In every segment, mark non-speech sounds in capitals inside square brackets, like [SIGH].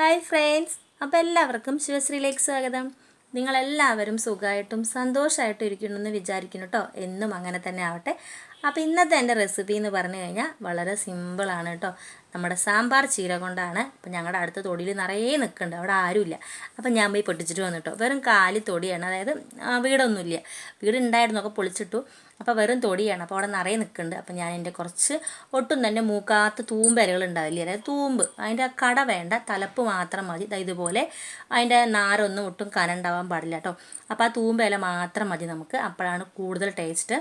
Hi friends അപ്പോൾ എല്ലാവർക്കും ശിവശ്രീയിലേക്ക് സ്വാഗതം. നിങ്ങളെല്ലാവരും സുഖമായിട്ടും സന്തോഷമായിട്ടും ഇരിക്കണമെന്ന് വിചാരിക്കുന്നു കേട്ടോ എന്നും അങ്ങനെ തന്നെ ആവട്ടെ. അപ്പോൾ ഇന്നത്തെ എന്റെ റെസിപ്പി എന്ന് പറഞ്ഞു കഴിഞ്ഞാൽ വളരെ സിമ്പിളാണ് കേട്ടോ. നമ്മുടെ സാമ്പാർ ചീര കൊണ്ടാണ് അപ്പോൾ ഞങ്ങളുടെ അടുത്ത തൊടിയിൽ നിറയെ നിൽക്കുന്നുണ്ട്. അവിടെ ആരുമില്ല. അപ്പോൾ ഞാൻ പോയി പൊട്ടിച്ചിട്ട് വന്നിട്ടോ വെറും കാലി തൊടിയാണ്. അതായത് വീടൊന്നുമില്ല. വീട് ഉണ്ടായിരുന്നു ഒക്കെ പൊളിച്ചിട്ടു. അപ്പോൾ വെറും തൊടിയാണ്. അപ്പോൾ അവിടെ നിറയെ നിൽക്കുന്നുണ്ട്. അപ്പോൾ ഞാൻ എന്റെ കുറച്ച് ഒട്ടും തന്നെ മൂക്കാത്ത തൂമ്പരകൾ ഉണ്ടാവില്ലേ? അതായത് തൂമ്പ്. അതിന്റെ കട വേണ്ട. തലപ്പ് മാത്രം മതി. ഇതുപോലെ അതിന്റെ നാരൊന്നും ഒട്ടും കനണ്ടാവാൻ പാടില്ല കേട്ടോ. അപ്പോൾ ആ തൂമ്പയില മാത്രം മതി നമുക്ക്. അപ്പോഴാണ് കൂടുതൽ ടേസ്റ്റ്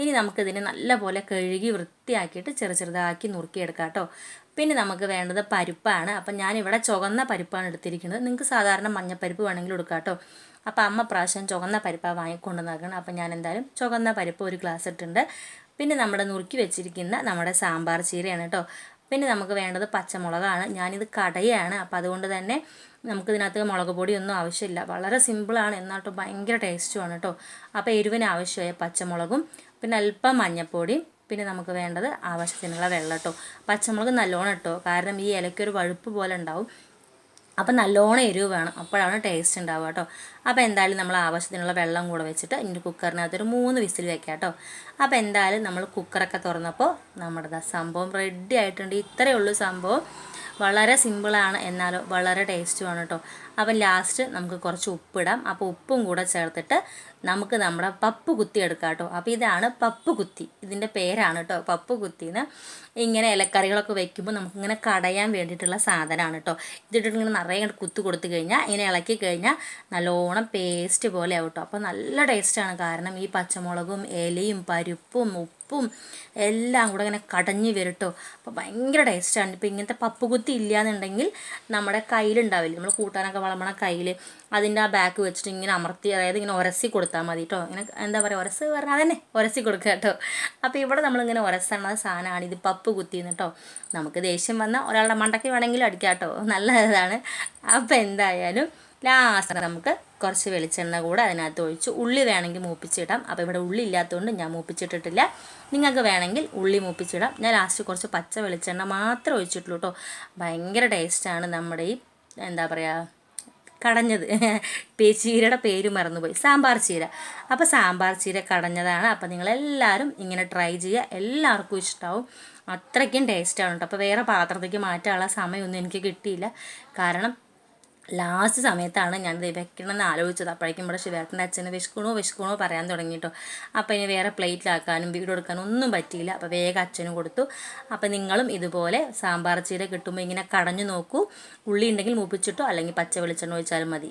ഇനി നമുക്കിതിനെ നല്ലപോലെ കഴുകി വൃത്തിയാക്കിയിട്ട് ചെറു ചെറുതാക്കി നുറുക്കിയെടുക്കാം കേട്ടോ. പിന്നെ നമുക്ക് വേണ്ടത് പരിപ്പാണ്. അപ്പം ഞാനിവിടെ ചുവന്ന പരിപ്പാണ് എടുത്തിരിക്കുന്നത്. നിങ്ങൾക്ക് സാധാരണ മഞ്ഞപ്പരിപ്പ് വേണമെങ്കിലും എടുക്കാം കേട്ടോ. അപ്പോൾ അമ്മ പ്രാവശ്യം ചുവന്ന പരിപ്പാണ് വാങ്ങിക്കൊണ്ട് നൽകണം അപ്പം ഞാൻ എന്തായാലും ചുവന്ന പരിപ്പ് ഒരു ഗ്ലാസ് ഇട്ടുണ്ട് പിന്നെ നമ്മുടെ നുറുക്കി വെച്ചിരിക്കുന്ന നമ്മുടെ സാമ്പാർ ചീരയാണ് കേട്ടോ. പിന്നെ നമുക്ക് വേണ്ടത് പച്ചമുളകാണ്. ഞാനിത് കടയാണ്. അപ്പം അതുകൊണ്ട് തന്നെ നമുക്കിതിനകത്ത് മുളക് പൊടിയൊന്നും ആവശ്യമില്ല. വളരെ സിമ്പിളാണ്. എന്നാട്ടോ ഭയങ്കര ടേസ്റ്റുമാണ് കേട്ടോ. അപ്പോൾ എരിവിന് ആവശ്യമായ പച്ചമുളകും പിന്നെ അല്പം മഞ്ഞപ്പൊടി പിന്നെ നമുക്ക് വേണ്ടത് ആവശ്യത്തിനുള്ള വെള്ളം കേട്ടോ പച്ചമുളക് നല്ലോണം ഇട്ടോ. കാരണം ഈ ഇലയ്ക്കൊരു വഴുപ്പ് പോലെ ഉണ്ടാവും. അപ്പം നല്ലോണം എരിവ് വേണം. അപ്പോഴാണ് ടേസ്റ്റ് ഉണ്ടാവുക കേട്ടോ അപ്പോൾ എന്തായാലും നമ്മൾ ആവശ്യത്തിനുള്ള വെള്ളം കൂടെ വെച്ചിട്ട് ഇതിന്റെ കുക്കറിനകത്ത് ഒരു മൂന്ന് വിസിൽ വെക്കാം കേട്ടോ അപ്പോൾ എന്തായാലും നമ്മൾ കുക്കറൊക്കെ തുറന്നപ്പോൾ നമ്മുടെ സംഭവം റെഡി ആയിട്ടുണ്ട്. ഇത്രയേ ഉള്ളൂ സംഭവം. വളരെ സിമ്പിളാണ് എന്നാലോ വളരെ ടേസ്റ്റുമാണ് കേട്ടോ അപ്പം ലാസ്റ്റ് നമുക്ക് കുറച്ച് ഉപ്പിടാം. അപ്പോൾ ഉപ്പും കൂടെ ചേർത്തിട്ട് നമുക്ക് നമ്മുടെ പപ്പ് കുത്തി എടുക്കാം കേട്ടോ അപ്പോൾ ഇതാണ് പപ്പ് കുത്തി. ഇതിന്റെ പേരാണ് കേട്ടോ പപ്പ് കുത്തിന്ന്. ഇങ്ങനെ ഇലക്കറികളൊക്കെ വെക്കുമ്പോൾ നമുക്കിങ്ങനെ കടയാൻ വേണ്ടിയിട്ടുള്ള സാധനമാണ് കേട്ടോ ഇതിട്ടിട്ട് ഇങ്ങനെ നിറയെ കുത്തി കൊടുത്തു കഴിഞ്ഞാൽ ഇങ്ങനെ ഇളക്കി കഴിഞ്ഞാൽ നല്ലോണം പേസ്റ്റ് പോലെ ആവും കേട്ടോ അപ്പോൾ നല്ല ടേസ്റ്റാണ് കാരണം ഈ പച്ചമുളകും ഇലയും പരിപ്പും ഉപ്പും എല്ലാം കൂടെ ഇങ്ങനെ കടഞ്ഞ് വരും കേട്ടോ അപ്പോൾ ഭയങ്കര ടേസ്റ്റാണ് ഇപ്പോൾ ഇങ്ങനത്തെ പപ്പ് കുത്തി ഇല്ലയെന്നുണ്ടെങ്കിൽ നമ്മുടെ കയ്യിലുണ്ടാവില്ല നമ്മൾ കൂട്ടാനൊക്കെ വളമണ കയ്യിൽ അതിന്റെ ആ ബാക്ക് വെച്ചിട്ട് ഇങ്ങനെ അമർത്തി അതായത് ഇങ്ങനെ ഉരസി കൊടുത്താൽ മതി കേട്ടോ ഇങ്ങനെ എന്താ പറയുക ഉരസ് പറഞ്ഞാൽ അതന്നെ ഉരസി കൊടുക്കുക കേട്ടോ അപ്പോൾ ഇവിടെ നമ്മളിങ്ങനെ ഉരസണ സാധനമാണ്. ഇത് പപ്പ് കുത്തിയെന്ന് കേട്ടോ നമുക്ക് ദേഷ്യം വന്നാൽ ഒരാളുടെ മണ്ടയ്ക്ക് വേണമെങ്കിലും അടിക്കാം കേട്ടോ നല്ല ഇതാണ് അപ്പോൾ എന്തായാലും ലാസ്റ്റ് നമുക്ക് കുറച്ച് വെളിച്ചെണ്ണ കൂടെ അതിനകത്ത് ഒഴിച്ച് ഉള്ളി വേണമെങ്കിൽ മൂപ്പിച്ചിടാം. അപ്പോൾ ഇവിടെ ഉള്ളി ഇല്ലാത്തതുകൊണ്ട് ഞാൻ മൂപ്പിച്ചിട്ടിട്ടില്ല. നിങ്ങൾക്ക് വേണമെങ്കിൽ ഉള്ളി മൂപ്പിച്ചിടാം. ഞാൻ ലാസ്റ്റ് കുറച്ച് പച്ച വെളിച്ചെണ്ണ മാത്രം ഒഴിച്ചിട്ടുള്ളൂ കേട്ടോ. ഭയങ്കര ടേസ്റ്റാണ് നമ്മുടെ ഈ എന്താ പറയുക കടഞ്ഞത്. [LAUGHS] ചീരയുടെ പേര് മറന്നുപോയി. സാമ്പാർ ചീര. അപ്പോൾ സാമ്പാർ ചീര കടഞ്ഞതാണ്. അപ്പോൾ നിങ്ങളെല്ലാവരും ഇങ്ങനെ ട്രൈ ചെയ്യുക. എല്ലാവർക്കും ഇഷ്ടമാവും അത്രയ്ക്കും ടേസ്റ്റാണ് കേട്ടോ. അപ്പോൾ വേറെ പാത്രത്തേക്ക് മാറ്റാനുള്ള സമയമൊന്നും എനിക്ക് കിട്ടിയില്ല. കാരണം ലാസ്റ്റ് സമയത്താണ് ഞാൻ ഇത് വെക്കണമെന്ന് ആലോചിച്ചത്. അപ്പോഴേക്കും ഇവിടെ ശിവേട്ടന്റെ അച്ഛന് വിശക്കണോ വിശക്കണോ പറയാൻ തുടങ്ങി കേട്ടോ അപ്പോൾ ഇനി വേറെ പ്ലേറ്റിലാക്കാനും വീട് കൊടുക്കാനും ഒന്നും പറ്റിയില്ല. അപ്പോൾ വേഗം അച്ഛനും കൊടുത്തു. അപ്പോൾ നിങ്ങളും ഇതുപോലെ സാമ്പാർ ചീര കിട്ടുമ്പോൾ ഇങ്ങനെ കടഞ്ഞു നോക്കൂ. ഉള്ളി ഉണ്ടെങ്കിൽ മൂപ്പിച്ചിട്ടോ അല്ലെങ്കിൽ പച്ച വെളിച്ചെണ്ണ ഒഴിച്ചാലും മതി.